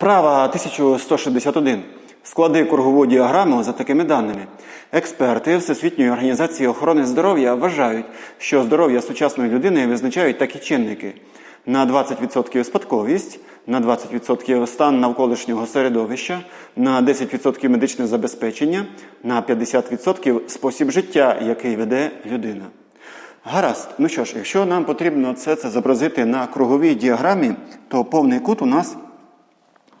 Вправа 1161. Склади кругову діаграму за такими даними. Експерти Всесвітньої організації охорони здоров'я вважають, що здоров'я сучасної людини визначають такі чинники: на 20% спадковість, на 20% стан навколишнього середовища, на 10% медичне забезпечення, на 50% спосіб життя, який веде людина. Гаразд, ну що ж, якщо нам потрібно це, це зобразити на круговій діаграмі, то повний кут у нас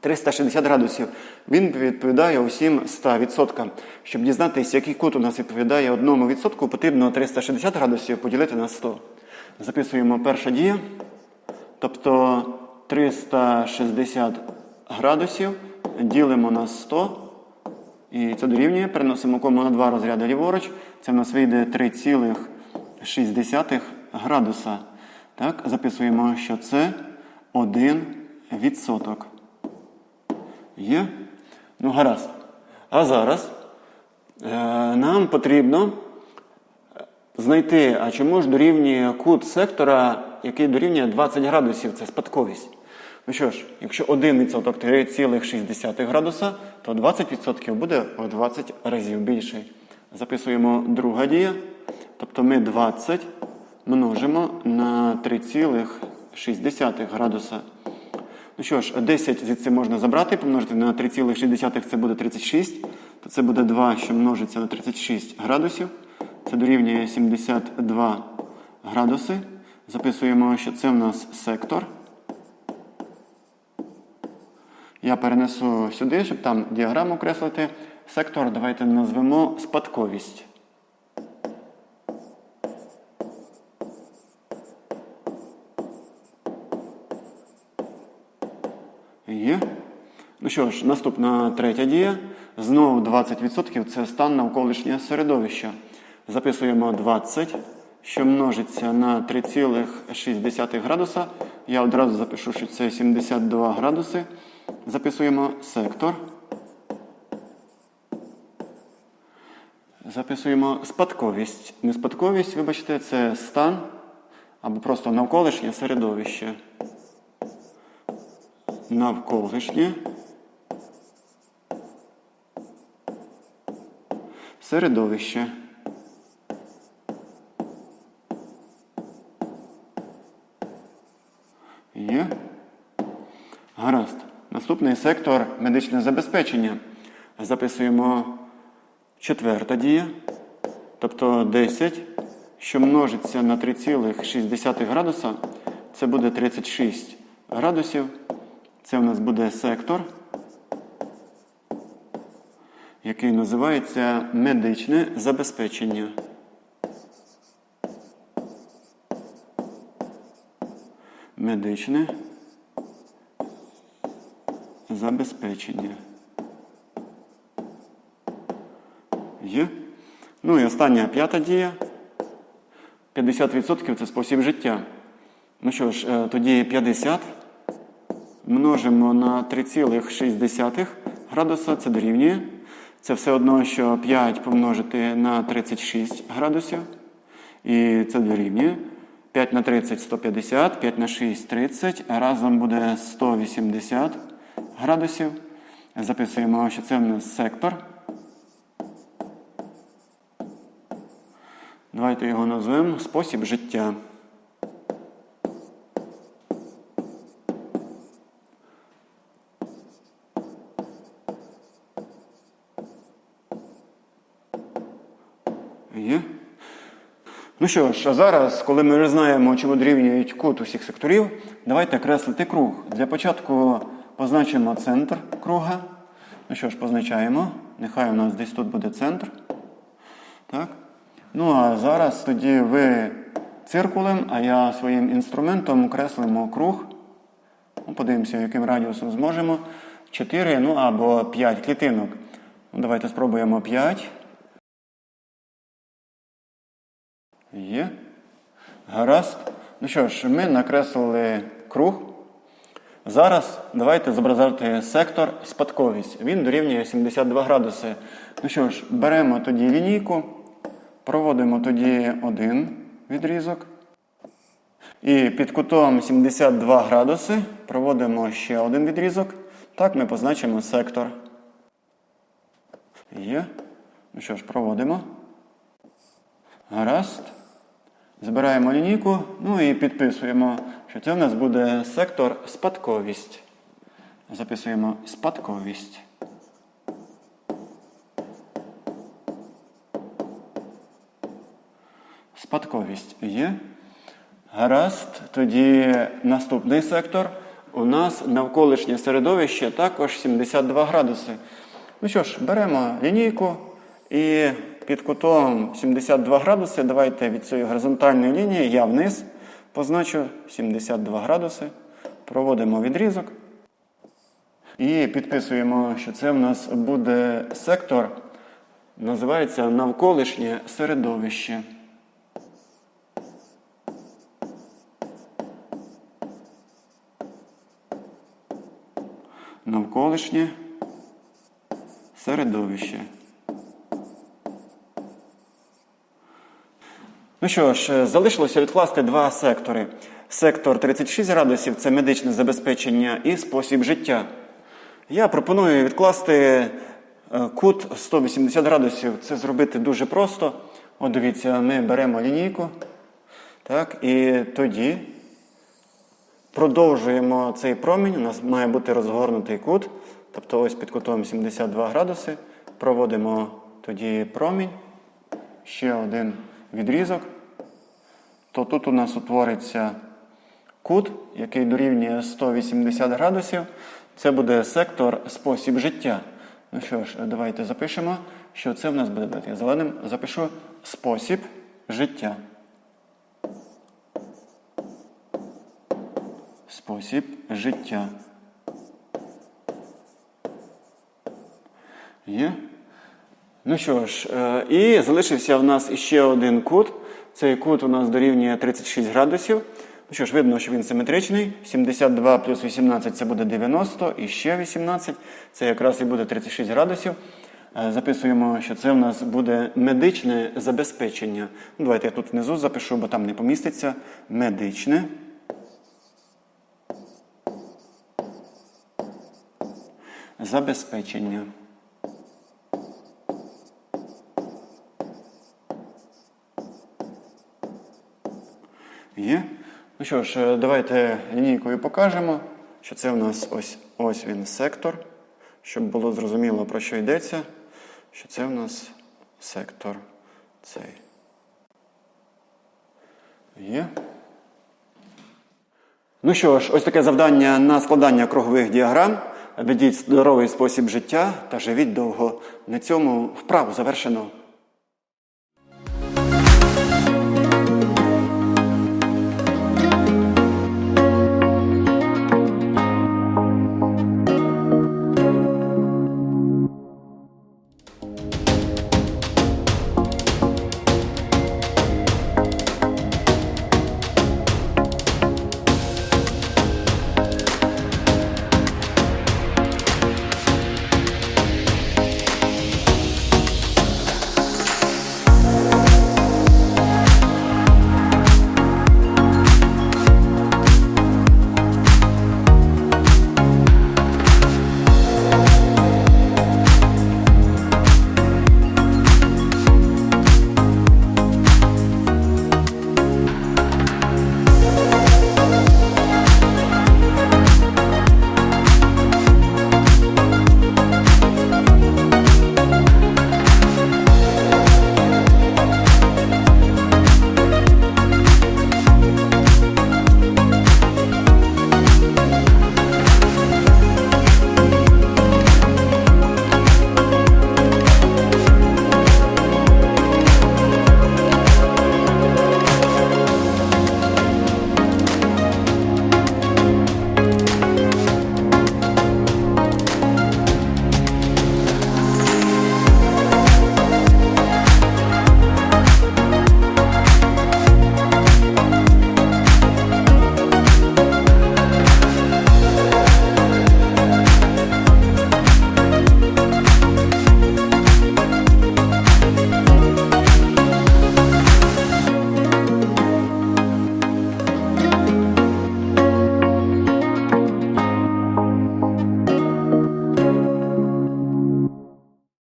360 градусів. Він відповідає усім 100%. Щоб дізнатися, який кут у нас відповідає 1%, потрібно 360 градусів поділити на 100. Записуємо перша дія. Тобто 360 градусів ділимо на 100. І це дорівнює. Переносимо кому на два розряди ліворуч. Це в нас вийде 3,6 градуса. Так, записуємо, що це 1 відсоток. Є? Ну, гаразд. А зараз е, нам потрібно знайти, а чому ж дорівнює кут сектора, який дорівнює 20 градусів, це спадковість. Ну що ж, якщо 1% 3,6 градуса, то 20% буде в 20 разів більший. Записуємо друга дія. Тобто ми 20 множимо на 3,6 градуса. Ну що ж, 10 звідси можна забрати, помножити на 3,6 це буде 36. То це буде 2, що множиться на 36 градусів. Це дорівнює 72 градуси. Записуємо, що це в нас сектор. Я перенесу сюди, щоб там діаграму окреслити. Сектор давайте назвемо спадковість. Є. Ну що ж, наступна третя дія. Знову 20% це стан навколишнього середовища. Записуємо 20, що множиться на 3,6 градуса. Я одразу запишу, що це 72 градуси. Записуємо сектор. Записуємо спадковість. Не спадковість, вибачте, це стан або просто навколишнє середовище. Навколишнє середовище. Є. Гаразд. Наступний сектор медичне забезпечення. Записуємо четверта дія, тобто 10, що множиться на 3,6 градуса, це буде 36 градусів. Це у нас буде сектор, який називається медичне забезпечення. Медичне забезпечення. Є. Ну і остання п'ята дія. 50% це спосіб життя. Ну що ж, е, тоді 50 множимо на 3,6 градуса, це дорівнює. Це все одно, що 5 помножити на 36 градусів. І це дорівнює. 5 на 30 150, 5 на 6 30. Разом буде 180 градусів. Записуємо, що це в нас сектор. Давайте його назвемо спосіб життя. Є. Ну що ж, а зараз, коли ми вже знаємо, чому дорівнюють кут усіх секторів, давайте креслити круг. Для початку позначимо центр круга. Ну що ж, позначаємо. Нехай у нас десь тут буде центр. Так. Ну а зараз тоді ви циркулем, а я своїм інструментом креслимо круг. Ну, Подивимося, яким радіусом зможемо. 4, ну або 5 клітинок. Ну, Давайте спробуємо 5. Є. Гаразд. Ну що ж, ми накреслили круг. Зараз давайте зобразити сектор спадковість. Він дорівнює 72 градуси. Ну що ж, беремо тоді лінійку, проводимо тоді один відрізок. І під кутом 72 градуси проводимо ще один відрізок. Так ми позначимо сектор. Є. Ну що ж, проводимо. Гаразд. Збираємо лінійку, ну і підписуємо, що це в нас буде сектор спадковість. Записуємо спадковість. Спадковість є. Гаразд. Тоді наступний сектор. У нас навколишнє середовище також 72 градуси. Ну що ж, беремо лінійку і під кутом 72 градуси. Давайте від цієї горизонтальної лінії я вниз позначу 72 градуси. Проводимо відрізок. І підписуємо, що це в нас буде сектор, називається навколишнє середовище. Навколишнє середовище. Ну що ж, е, залишилося відкласти два сектори. Сектор 36 градусів це медичне забезпечення і спосіб життя. Я пропоную відкласти е, кут 180 градусів. Це зробити дуже просто. От дивіться, ми беремо лінійку. Так, і тоді продовжуємо цей промінь. У нас має бути розгорнутий кут. Тобто ось під кутом 72 градуси. Проводимо тоді промінь. Ще один відрізок. То тут у нас утвориться кут, який дорівнює 180 градусів. Це буде сектор спосіб життя. Ну що ж, давайте запишемо, що це в нас буде. Я зеленим запишу спосіб життя. Спосіб життя. Є? Ну що ж, е, і залишився в нас іще один кут. Цей кут у нас дорівнює 36 градусів. Ну що ж, видно, що він симетричний. 72 плюс 18 це буде 90, і ще 18 це якраз і буде 36 градусів. Е, Записуємо, що це в нас буде медичне забезпечення. Ну, Давайте я тут внизу запишу, бо там не поміститься. Медичне. Забезпечення. Є. Ну що ж, е, давайте лінійкою покажемо, що це у нас ось ось він сектор. Щоб було зрозуміло, про що йдеться, що це у нас сектор цей. Є. Ну що ж, ось таке завдання на складання кругових діаграм. Ведіть здоровий спосіб життя та живіть довго. На цьому вправу завершено.